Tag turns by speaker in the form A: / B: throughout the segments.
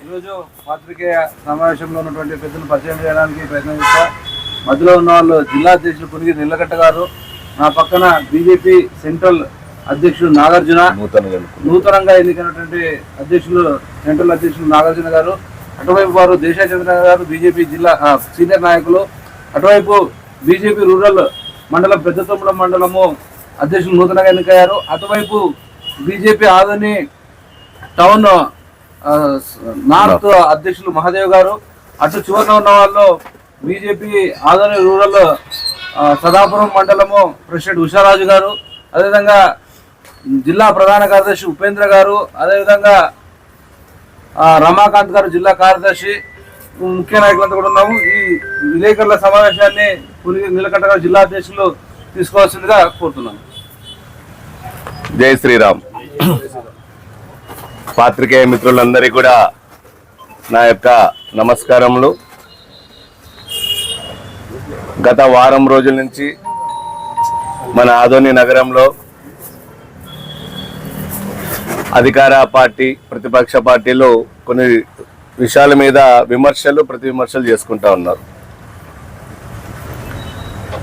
A: ఈరోజు పాత్రికేయ సమావేశంలో ఉన్నటువంటి పెద్దలు పరిచయం చేయడానికి ప్రయత్నం చేస్తా. మధ్యలో ఉన్న వాళ్ళు జిల్లా అధ్యక్షులు పునిగి నిల్లగట్ట గారు నా పక్కన బీజేపీ సెంట్రల్ అధ్యక్షుడు నాగార్జున
B: నూతనంగా
A: ఎన్నికైనటువంటి అధ్యక్షులు సెంట్రల్ అధ్యక్షులు నాగార్జున గారు అటువైపు వారు దేశాచంద్ర గారు బీజేపీ జిల్లా సీనియర్ నాయకులు అటువైపు బీజేపీ రూరల్ మండలం పెద్ద తొమ్మిడ మండలము అధ్యక్షులు నూతనంగా ఎన్నికయ్యారు అటువైపు బీజేపీ ఆదని టౌన్ నార్త్ అధ్యక్షులు మహాదేవ్ గారు అటు చివరన ఉన్న వాళ్ళు బీజేపీ ఆదని రూరల్ సదాపురం మండలము ప్రెసిడెంట్ ఉషారాజు గారు అదేవిధంగా జిల్లా ప్రధాన కార్యదర్శి ఉపేంద్ర గారు అదేవిధంగా ఆ, రమాకాంత్ గారు జిల్లా కార్యదర్శి ముఖ్య నాయకులంతా కూడా ఉన్నాము. ఈ విలేకరుల సమావేశాన్ని పులిగి నిలకట్ట గారు జిల్లా అధ్యక్షులు తీసుకోవాల్సిందిగా కోరుతున్నాను
B: జై శ్రీరామ్. పాత్రికేయ మిత్రులందరికీ కూడా నా యొక్క నమస్కారములు. గత వారం రోజుల నుంచి మన ఆదోని నగరంలో అధికార పార్టీ ప్రతిపక్ష పార్టీలు కొన్ని విషయాల మీద విమర్శలు ప్రతి విమర్శలు చేసుకుంటా ఉన్నారు.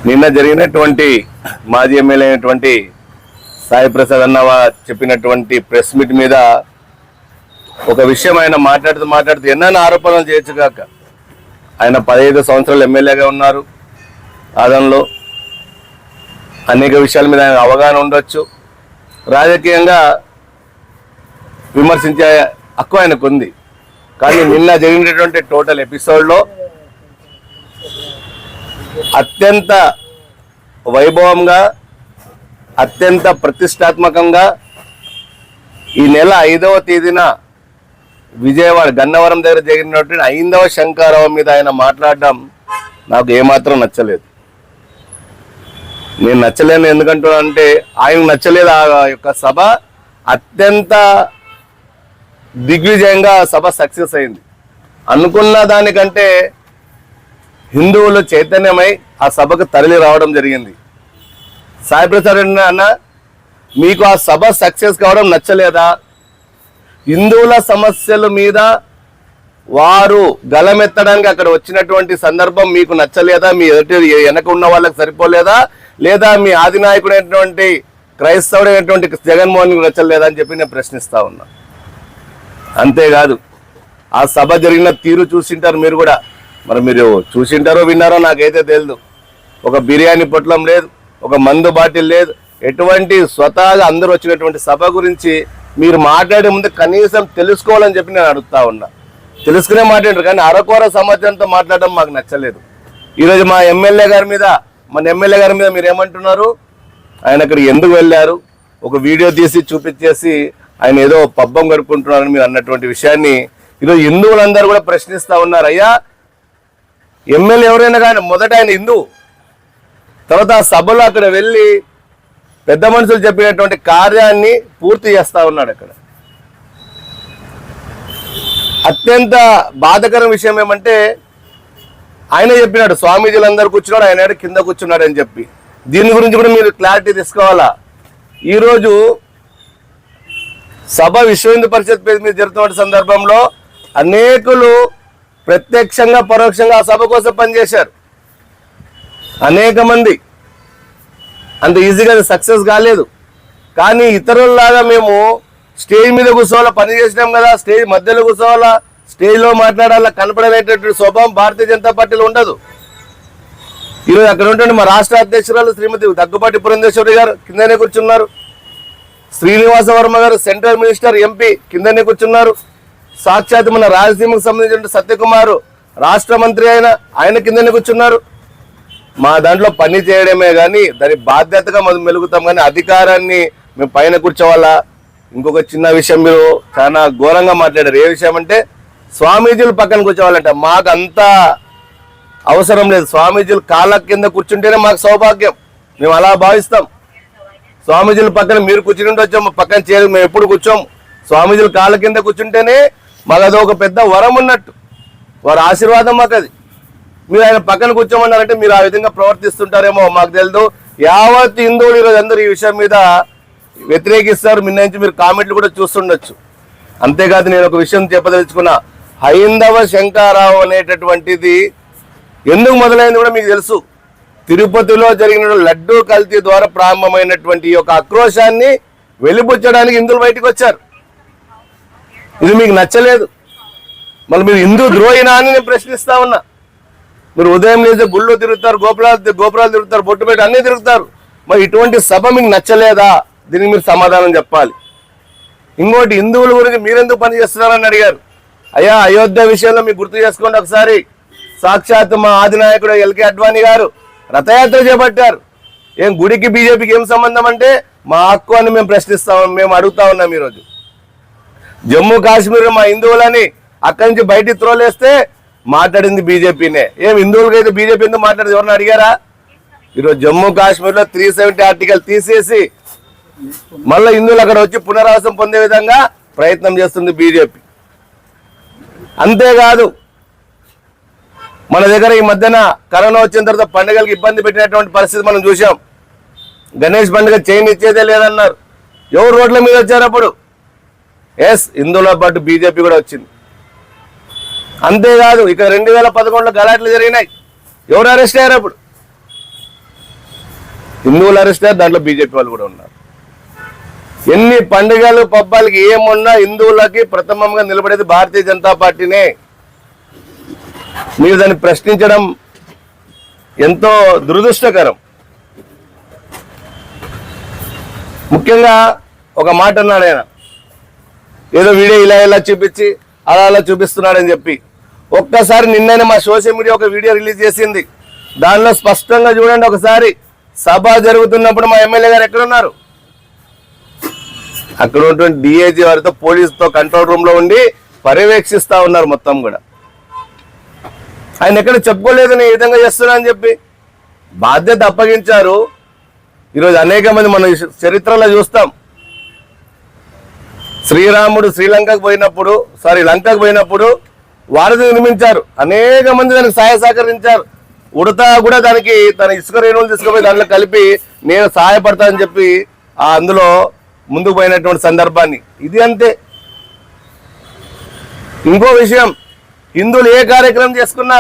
B: నిన్న జరిగినటువంటి మాజీ ఎమ్మెల్యే అయినటువంటి సాయి ప్రసాద్ అన్న చెప్పినటువంటి ప్రెస్ మీట్ మీద ఒక విషయం ఆయన మాట్లాడుతూ మాట్లాడుతూ ఎన్నైనా ఆరోపణలు చేయొచ్చు కాక. ఆయన పదహైదు సంవత్సరాలు ఎమ్మెల్యేగా ఉన్నారు. ఆదంలో అనేక విషయాల మీద ఆయన అవగాహన ఉండొచ్చు. రాజకీయంగా విమర్శించే హక్కు ఆయనకు ఉంది కానీ నిన్న జరిగినటువంటి టోటల్ ఎపిసోడ్లో అత్యంత వైభవంగా అత్యంత ప్రతిష్టాత్మకంగా ఈ నెల ఐదవ తేదీన విజయవాడ గన్నవరం దగ్గర జరిగినటువంటి ఐందవ శంకారావం మీద ఆయన మాట్లాడడం నాకు ఏమాత్రం నచ్చలేదు. నేను నచ్చలేను ఎందుకంటున్నా అంటే ఆయన నచ్చలేదు ఆ యొక్క సభ. అత్యంత దిగ్విజయంగా సభ సక్సెస్ అయింది. అనుకున్న దానికంటే హిందువులు చైతన్యమై ఆ సభకు తరలి రావడం జరిగింది. సాయి ప్రసాద్ అన్న అన్న మీకు ఆ సభ సక్సెస్ కావడం నచ్చలేదా? హిందువుల సమస్యల మీద వారు గలమెత్తడానికి అక్కడ వచ్చినటువంటి సందర్భం మీకు నచ్చలేదా? మీ ఎదుటి వెనక ఉన్న వాళ్ళకి సరిపోలేదా? లేదా మీ ఆదినాయకుడైనటువంటి క్రైస్తవుడైనటువంటి జగన్మోహన్ నచ్చలేదా అని చెప్పి నేను ప్రశ్నిస్తా ఉన్నా. అంతేకాదు ఆ సభ జరిగిన తీరు చూసింటారు మీరు కూడా. మరి మీరు చూసింటారో విన్నారో నాకైతే తెలియదు ఒక బిర్యానీ పొట్లం లేదు ఒక మందు బాటిల్ లేదు. ఎటువంటి స్వతహాగా అందరూ వచ్చినటువంటి సభ గురించి మీరు మాట్లాడే ముందు కనీసం తెలుసుకోవాలని చెప్పి నేను అడుగుతా ఉన్నా. తెలుసుకునే మాట్లాడారు కానీ అరకొర సమాచారంతో మాట్లాడడం మాకు నచ్చలేదు. ఈరోజు మా ఎమ్మెల్యే గారి మీద మన ఎమ్మెల్యే గారి మీద మీరు ఏమంటున్నారు? ఆయన అక్కడ ఎందుకు వెళ్ళారు? ఒక వీడియో తీసి చూపించేసి ఆయన ఏదో పబ్బం గడుపుకుంటున్నారని మీరు అన్నటువంటి విషయాన్ని ఈరోజు హిందువులందరూ కూడా ప్రశ్నిస్తూ ఉన్నారు. అయ్యా ఎమ్మెల్యే ఎవరైనా కానీ మొదట ఆయన హిందూ తర్వాత సభలో అక్కడ వెళ్ళి పెద్ద మనుషులు చెప్పినటువంటి కార్యాన్ని పూర్తి చేస్తా ఉన్నాడు అక్కడ అత్యంత బాధకరం విషయం ఏమంటే ఆయన చెప్పినాడు స్వామీజీలందరూ కూర్చున్నాడు ఆయన కింద కూర్చున్నాడు అని చెప్పి. దీని గురించి కూడా మీరు క్లారిటీ తీసుకోవాలా? ఈరోజు సభ విశ్వ హిందూ పరిషత్ పేరు మీద జరుగుతున్న సందర్భంలో అనేకులు ప్రత్యక్షంగా పరోక్షంగా ఆ సభ కోసం పనిచేశారు. అనేక మంది అంత ఈజీగా సక్సెస్ కాలేదు. కానీ ఇతరుల్లాగా మేము స్టేజ్ మీద కూర్చోవాలా పని చేసినాం కదా స్టేజ్ మధ్యలో కూర్చోవాలా స్టేజ్లో మాట్లాడాలా కనపడనేటటువంటి స్వభావం భారతీయ జనతా పార్టీలో ఉండదు. ఈరోజు అక్కడ ఉంటే మా రాష్ట్ర అధ్యక్షురాలు శ్రీమతి దగ్గుపాటి పురంధేశ్వరి గారు కిందనే కూర్చున్నారు. శ్రీనివాస వర్మ గారు సెంట్రల్ మినిస్టర్ ఎంపీ కిందనే కూర్చున్నారు. సాక్షాత్ మన రాయలసీమకు సంబంధించిన సత్యకుమారు రాష్ట్ర మంత్రి అయిన ఆయన కిందనే కూర్చున్నారు. మా దాంట్లో పని చేయడమే కానీ దాని బాధ్యతగా మనం మెలుగుతాం కానీ అధికారాన్ని మేము పైన కూర్చోవాలా? ఇంకొక చిన్న విషయం మీరు చాలా ఘోరంగా మాట్లాడారు. ఏ విషయం అంటే స్వామీజీలు పక్కన కూర్చోవాలంట. మాకు అంత అవసరం లేదు. స్వామీజీలు కాళ్ళ కింద కూర్చుంటేనే మాకు సౌభాగ్యం. మేము అలా భావిస్తాం. స్వామీజీల పక్కన మీరు కూర్చుని వచ్చాము మా పక్కన చేరు మేము ఎప్పుడు కూర్చోం స్వామీజీలు కాళ్ళ కింద కూర్చుంటేనే మాకు అది ఒక పెద్ద వరం ఉన్నట్టు. వారి ఆశీర్వాదం మాకు అది మీరు ఆయన పక్కన కూర్చోమన్నారంటే మీరు ఆ విధంగా ప్రవర్తిస్తుంటారేమో మాకు తెలియదు యావత్ హిందువులు ఈరోజు అందరూ ఈ విషయం మీద వ్యతిరేకిస్తారు. మిన్న నుంచి మీరు కామెంట్లు కూడా చూస్తుండొచ్చు. అంతేకాదు నేను ఒక విషయం చెప్పదలుచుకున్నా. హైందవ శంకారావు అనేటటువంటిది ఎందుకు మొదలైంది కూడా మీకు తెలుసు. తిరుపతిలో జరిగిన లడ్డూ కల్తీ ద్వారా ప్రారంభమైనటువంటి ఈ యొక్క ఆక్రోశాన్ని వెలిపుచ్చడానికి హిందువులు బయటకు వచ్చారు. ఇది మీకు నచ్చలేదు. మళ్ళీ మీరు హిందూ ద్రోహినా అని నేను ప్రశ్నిస్తా ఉన్నా. మీరు ఉదయం లేస్తే గుళ్ళు తిరుగుతారు గోపురాలు గోపురాలు తిరుగుతారు బొట్టు పెట్టి అన్నీ తిరుగుతారు. మరి ఇటువంటి సభ మీకు నచ్చలేదా? దీనికి మీరు సమాధానం చెప్పాలి. ఇంకోటి హిందువుల గురించి మీరెందుకు పని చేస్తున్నారని అడిగారు. అయ్యా అయోధ్య విషయంలో మీకు గుర్తు చేసుకోండి ఒకసారి. సాక్షాత్ మా ఆదినాయకుడు ఎల్కే అడ్వాణి గారు రథయాత్ర చేపట్టారు. ఏం గుడికి బీజేపీకి ఏం సంబంధం అంటే మా హక్కు అని మేము ప్రశ్నిస్తాం మేము అడుగుతా ఉన్నాం ఈరోజు. జమ్మూ కాశ్మీర్ మా హిందువులని అక్కడి నుంచి బయటికి త్రోలేస్తే మాట్లాడింది బీజేపీనే. ఏం హిందువులకి అయితే బీజేపీ ఎందుకు మాట్లాడేది? ఎవరిని అడిగారా? ఈరోజు జమ్మూ కాశ్మీర్లో త్రీ సెవెంటీ ఆర్టికల్ తీసేసి మళ్ళీ హిందువులు అక్కడ వచ్చి పునరావాసం పొందే విధంగా ప్రయత్నం చేస్తుంది బీజేపీ. అంతేకాదు మన దగ్గర ఈ మధ్యన కరోనా వచ్చిన తర్వాత పండుగలకు ఇబ్బంది పెట్టినటువంటి పరిస్థితి మనం చూసాం గణేష్ పండుగ చైన్ ఇచ్చేదే లేదన్నారు. ఎవరు రోడ్ల మీద వచ్చారు అప్పుడు? ఎస్ హిందువుల పాటు బీజేపీ కూడా వచ్చింది. అంతేకాదు ఇక రెండు వేల పదకొండులో గలాట్లు జరిగినాయి. ఎవరు అరెస్ట్ అయ్యారు అప్పుడు? హిందువులు అరెస్ట్ అయ్యారు దాంట్లో బీజేపీ వాళ్ళు కూడా ఉన్నారు. ఎన్ని పండుగలు పబ్బాలకి ఏమున్నా హిందువులకి ప్రథమంగా నిలబడేది భారతీయ జనతా పార్టీనే. మీరు దాన్ని ప్రశ్నించడం ఎంతో దురదృష్టకరం. ముఖ్యంగా ఒక మాట అన్నాడు ఆయన. ఏదో వీడియో ఇలా ఇలా చూపించి అలా అలా చూపిస్తున్నాడని చెప్పి. ఒక్కసారి నిన్ననే మా సోషల్ మీడియా ఒక వీడియో రిలీజ్ చేసింది. దానిలో స్పష్టంగా చూడండి ఒకసారి. సభ జరుగుతున్నప్పుడు మా ఎమ్మెల్యే గారు ఎక్కడున్నారు? అక్కడ ఉన్నటువంటి డిఏజీ వారితో పోలీసుతో కంట్రోల్ రూమ్లో ఉండి పర్యవేక్షిస్తా ఉన్నారు మొత్తం కూడా. ఆయన ఎక్కడ చెప్పుకోలేదు నేను ఈ విధంగా చేస్తున్నా అని చెప్పి. బాధ్యత అప్పగించారు. ఈరోజు అనేక మంది మన చరిత్రలో చూస్తాం. శ్రీరాముడు శ్రీలంకకు పోయినప్పుడు సారీ లంకకు పోయినప్పుడు వారధి నిర్మించారు. అనేక మంది దానికి సహాయ సహకరించారు. ఉడత కూడా దానికి తన ఇసుక రేణువులు తీసుకుపోయి దాంట్లో కలిపి నేను సహాయపడతానని చెప్పి ఆ అందులో ముందుకు పోయినటువంటి సందర్భాన్ని. ఇది అంతే. ఇంకో విషయం హిందువులు ఏ కార్యక్రమం చేసుకున్నా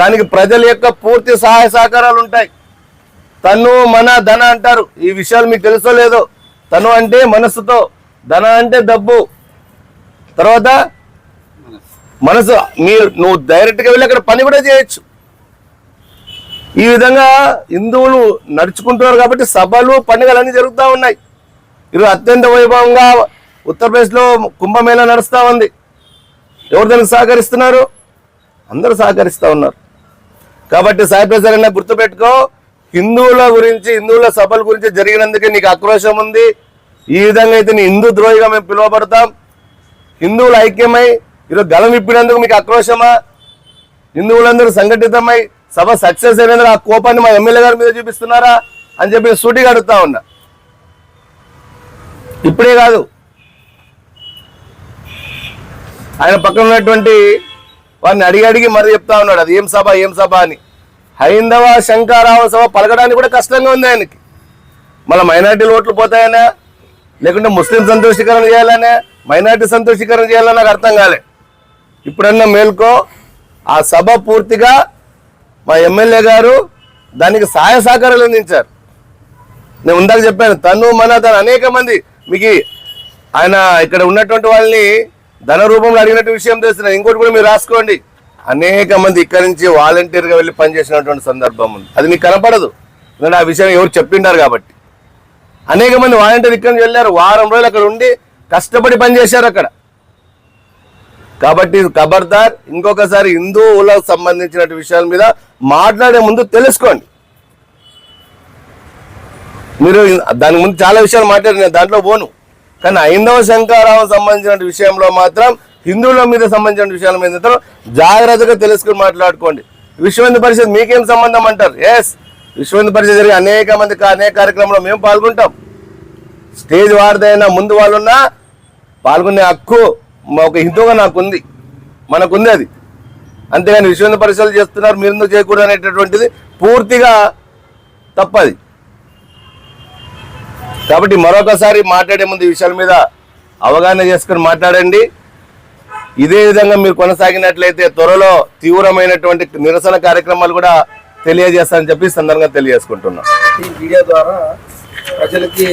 B: దానికి ప్రజల యొక్క పూర్తి సహాయ సహకారాలు ఉంటాయి. తను మన ధన అంటారు. ఈ విషయాలు మీకు తెలుసో లేదో? తను అంటే మనస్సుతో ధన అంటే డబ్బు. తర్వాత మనసు మీరు నువ్వు డైరెక్ట్గా వెళ్ళి అక్కడ పని కూడా చేయొచ్చు. ఈ విధంగా హిందువులు నడుచుకుంటున్నారు కాబట్టి సభలు పండుగలు అన్నీ జరుగుతూ ఉన్నాయి. ఈరోజు అత్యంత వైభవంగా ఉత్తరప్రదేశ్లో కుంభమేళా నడుస్తూ ఉంది. ఎవరు దానికి సహకరిస్తున్నారు? అందరూ సహకరిస్తూ ఉన్నారు. కాబట్టి సాయి గుర్తుపెట్టుకో హిందువుల గురించి హిందువుల సభల గురించి జరిగినందుకే నీకు ఆక్రోశం ఉంది. ఈ విధంగా అయితే నీ హిందూ ద్రోహిగా మేము పిలువబడతాం. హిందువులు ఐక్యమై ఈరోజు గలం విప్పినందుకు మీకు ఆక్రోశమా? హిందువులందరూ సంఘటితమై సభ సక్సెస్ అయినందుకు ఆ కోపాన్ని మా ఎమ్మెల్యే గారి మీద చూపిస్తున్నారా అని చెప్పి నేను సూటిగా అడుగుతా ఉన్నా. ఇప్పుడే కాదు ఆయన పక్కన ఉన్నటువంటి వారిని అడిగి అడిగి మరి చెప్తా ఉన్నాడు అది ఏం సభ ఏం సభ అని. హైందవ శంకరావ సభ పలకడానికి కూడా కష్టంగా ఉంది ఆయనకి. మళ్ళీ మైనార్టీలు ఓట్లు పోతాయనా లేకుంటే ముస్లిం సంతోషీకరణ చేయాలనే మైనార్టీ సంతోషీకరణ చేయాలని నాకు అర్థం కాలే. ఇప్పుడన్నా మేల్కో ఆ సభ పూర్తిగా మా ఎమ్మెల్యే గారు దానికి సహాయ సహకారాలు అందించారు. నేను ఇందాక చెప్పాను తను మన తను అనేక మంది మీకు ఆయన ఇక్కడ ఉన్నటువంటి వాళ్ళని ధన రూపంలో అడిగినట్టు విషయం తెలుస్తున్నాను ఇంకోటి కూడా మీరు రాసుకోండి. అనేక మంది ఇక్కడి నుంచి వాలంటీర్గా వెళ్ళి పనిచేసినటువంటి సందర్భం ఉంది. అది మీకు కనపడదు. ఎందుకంటే ఆ విషయం ఎవరు చెప్పిండారు కాబట్టి. అనేక మంది వాలంటీర్ ఇక్కడి నుంచి వెళ్ళారు. వారం రోజులు అక్కడ ఉండి కష్టపడి పనిచేశారు అక్కడ. కాబట్టి ఖబర్దార్. ఇంకొకసారి హిందువులకు సంబంధించిన విషయాల మీద మాట్లాడే ముందు తెలుసుకోండి. మీరు దాని ముందు చాలా విషయాలు మాట్లాడి నేను దాంట్లో పోను. కానీ ఐందవ శంకారావు సంబంధించిన విషయంలో మాత్రం హిందువుల మీద సంబంధించిన విషయాల మీద మాత్రం జాగ్రత్తగా తెలుసుకుని మాట్లాడుకోండి. విశ్వ హిందూ పరిషత్ మీకేం సంబంధం అంటారు? ఎస్ విశ్వ హిందూ పరిషత్ జరిగే అనేక మంది అనేక కార్యక్రమంలో మేము పాల్గొంటాం. స్టేజ్ వారిదైనా ముందు వాళ్ళున్నా పాల్గొనే హక్కు ఒక హిందువుగా నాకుంది. మనకుంది అది. అంతేగాని విశ్వంద పరిశీలన చేస్తున్నారు మీరు ఎందుకు చేయకూడదు అనేటటువంటిది పూర్తిగా తప్పది. కాబట్టి మరొకసారి మాట్లాడే ముందు ఈ విషయాల మీద అవగాహన చేసుకుని మాట్లాడండి. ఇదే విధంగా మీరు కొనసాగినట్లయితే త్వరలో తీవ్రమైనటువంటి నిరసన కార్యక్రమాలు కూడా తెలియజేస్తారని చెప్పి సందర్భంగా తెలియజేసుకుంటున్నాం.
C: ఈ మీడియా ద్వారా ప్రజలకి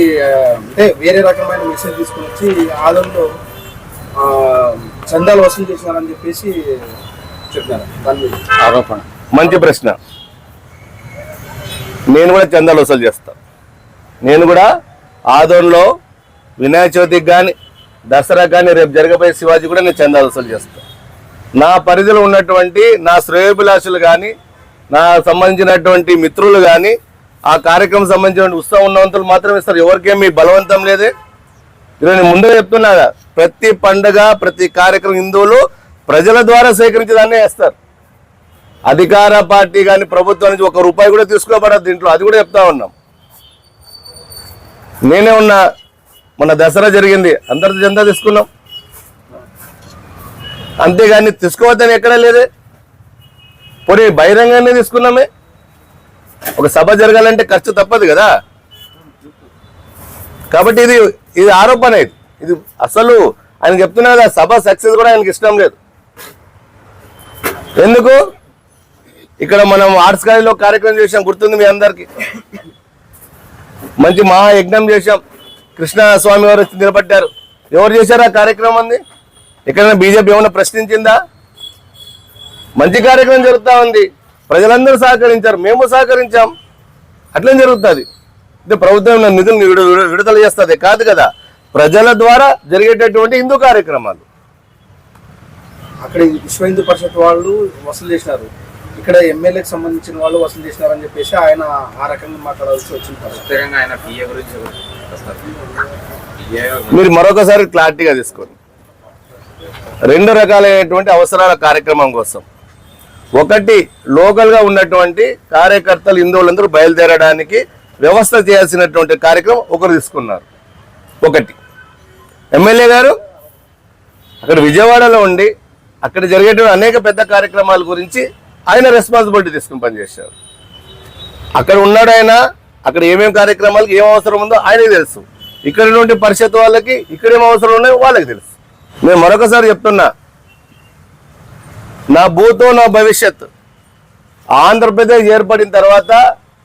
C: అంటే వేరే రకమైన మెసేజ్ తీసుకుని వచ్చి ఆదంలో చందాలు వసూలు చేసినారని చెప్పేసి చెప్పినారు దాని
A: ఆరోపణ.
B: మంచి ప్రశ్న. నేను కూడా చందాలు వసూలు చేస్తాను నేను కూడా ఆదోన్లో వినాయక చవితికి కానీ దసరా కానీ రేపు జరగబోయే శివాజీ కూడా నేను చందాలు వసూలు చేస్తాను నా పరిధిలో ఉన్నటువంటి నా శ్రేయోభిలాషులు కానీ నా సంబంధించినటువంటి మిత్రులు కానీ ఆ కార్యక్రమం సంబంధించిన ఉత్సవం ఉన్నవంతులు మాత్రం ఇస్తారు. ఎవరికేమీ బలవంతం లేదే. ఇది నేను ముందే చెప్తున్నా ప్రతి పండుగ ప్రతి కార్యక్రమం హిందువులు ప్రజల ద్వారా సేకరించేదాన్నే వేస్తారు అధికార పార్టీ కానీ ప్రభుత్వం నుంచి ఒక రూపాయి కూడా తీసుకోబడదు దీంట్లో. అది కూడా చెప్తా ఉన్నాం. నేనే ఉన్నా మన దసరా జరిగింది. అందరితో చందా తీసుకున్నాం. అంతేగాని తీసుకోవద్దని ఎక్కడా లేదే. పోనీ బహిరంగానే తీసుకున్నామే. ఒక సభ జరగాలంటే ఖర్చు తప్పదు కదా. కాబట్టి ఇది ఇది ఆరోపణ ఇది. ఇది అసలు ఆయన చెప్తున్నా కదా సభ సక్సెస్ కూడా ఆయనకి ఇష్టం లేదు. ఎందుకు? ఇక్కడ మనం ఆర్ట్స్ కాలేజీలో కార్యక్రమం చేసాం గుర్తుంది మీ అందరికి. మంచి మహాయజ్ఞం చేశాం. కృష్ణ స్వామి వారు నిలబట్టారు నిలబడ్డారు. ఎవరు చేశారు ఆ అంది? ఎక్కడైనా బీజేపీ ఏమైనా ప్రశ్నించిందా? మంచి కార్యక్రమం జరుగుతూ ఉంది. ప్రజలందరూ సహకరించారు. మేము సహకరించాం. అట్లే జరుగుతుంది. అంటే ప్రభుత్వం నిధులు విడుదల చేస్తుంది? కాదు కదా. ప్రజల ద్వారా జరిగేటటువంటి హిందూ కార్యక్రమాలు.
C: అక్కడ విశ్వ హిందూ పరిషత్ వాళ్ళు వసూలు చేసినారు ఇక్కడ ఎమ్మెల్యేకి సంబంధించిన వాళ్ళు వసూలు చేసినారని చెప్పేసి ఆయన ఆ రకంగా మాట్లాడాల్సి వచ్చింది.
B: మీరు మరొకసారి క్లారిటీగా తీసుకోండి. రెండు రకాలైనటువంటి అవసరాల కార్యక్రమం కోసం. ఒకటి లోకల్గా ఉన్నటువంటి కార్యకర్తలు హిందువులందరూ బయలుదేరడానికి వ్యవస్థ చేయాల్సినటువంటి కార్యక్రమం ఒకరు తీసుకున్నారు. ఒకటి. ఎమ్మెల్యే గారు అక్కడ విజయవాడలో ఉండి అక్కడ జరిగేటువంటి అనేక పెద్ద కార్యక్రమాల గురించి ఆయన రెస్పాన్సిబిలిటీ తీసుకుని పనిచేశారు. అక్కడ ఉన్నాడు ఆయన అక్కడ ఏమేమి కార్యక్రమాలకు ఏం అవసరం ఉందో ఆయనకి తెలుసు. ఇక్కడ నుండి పరిషత్ వాళ్ళకి ఇక్కడ ఏం అవసరం ఉన్నాయో వాళ్ళకి తెలుసు. నేను మరొకసారి చెప్తున్నా నా భూతో నా భవిష్యత్. ఆంధ్రప్రదేశ్ ఏర్పడిన తర్వాత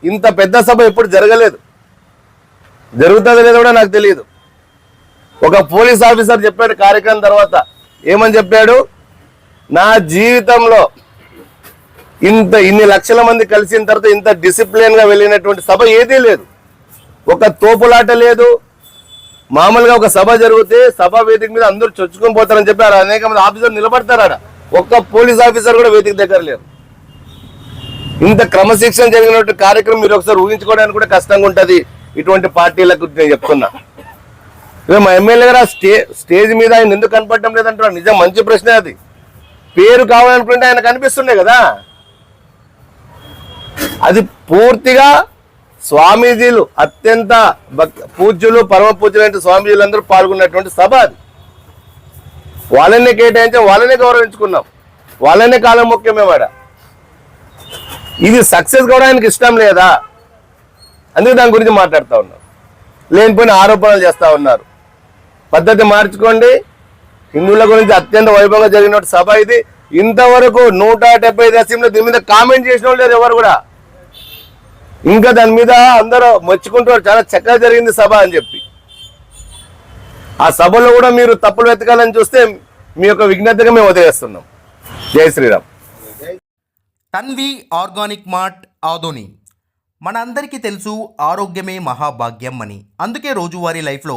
B: ఇంత పెద్ద సభ ఎప్పుడు జరగలేదు. జరుగుతుందో లేదో కూడా నాకు తెలియదు. ఒక పోలీస్ ఆఫీసర్ చెప్పాడు కార్యక్రమం తర్వాత. ఏమని చెప్పాడు? నా జీవితంలో ఇంత ఇన్ని లక్షల మంది కలిసిన తర్వాత ఇంత డిసిప్లిన్గా వెళ్ళినటువంటి సభ ఏదీ లేదు. ఒక తోపులాట లేదు. మామూలుగా ఒక సభ జరిగితే సభ వేదిక మీద అందరూ చొచ్చుకొని పోతారని చెప్పారు. అనేక మంది ఆఫీసర్ నిలబడతారు ఒక్క పోలీస్ ఆఫీసర్ కూడా వేదిక దగ్గర లేరు. ఇంత క్రమశిక్షణ జరిగినటువంటి కార్యక్రమం మీరు ఒకసారి ఊహించుకోవడానికి కూడా కష్టంగా ఉంటుంది. ఇటువంటి పార్టీలకు నేను చెప్తున్నా. మా ఎమ్మెల్యే గారు ఆ స్టే స్టేజ్ మీద ఆయన ఎందుకు కనపడటం లేదంటారు నిజం మంచి ప్రశ్న అది. పేరు కావాలనుకుంటే ఆయన కనిపిస్తుండే కదా. అది పూర్తిగా స్వామీజీలు అత్యంత పూజ్యులు పరమ పూజ్యులైన స్వామీజీలందరూ పాల్గొన్నటువంటి సభ అది. వాళ్ళనే కేటాయించాం వాళ్ళనే గౌరవించుకున్నాం. వాళ్ళనే కాలం ముఖ్యమేవాడ ఇది సక్సెస్ కూడా ఆయనకి ఇష్టం లేదా? అందుకే దాని గురించి మాట్లాడుతూ ఉన్నాం. లేనిపోయిన ఆరోపణలు చేస్తూ ఉన్నారు. పద్ధతి మార్చుకోండి. హిందువుల గురించి అత్యంత వైభవంగా జరిగిన సభ ఇది. ఇంతవరకు నూట డెబ్బై ఐదు అసెంబ్లీ దీని మీద కామెంట్ చేసిన వాళ్ళు లేరు ఎవరు కూడా. ఇంకా దాని మీద అందరూ మెచ్చుకుంటారు చాలా చక్కగా జరిగింది సభ అని చెప్పి. ఆ సభలో కూడా మీరు తప్పులు వెతకాలని చూస్తే మీ యొక్క విజ్ఞతగా మేము వదిలేస్తున్నాం. జై శ్రీరామ్.
D: తన్వి ఆర్గానిక్ మార్ట్ ఆదోని మన అందరికీ తెలుసు ఆరోగ్యమే మహాభాగ్యం అని. అందుకే రోజువారీ లైఫ్లో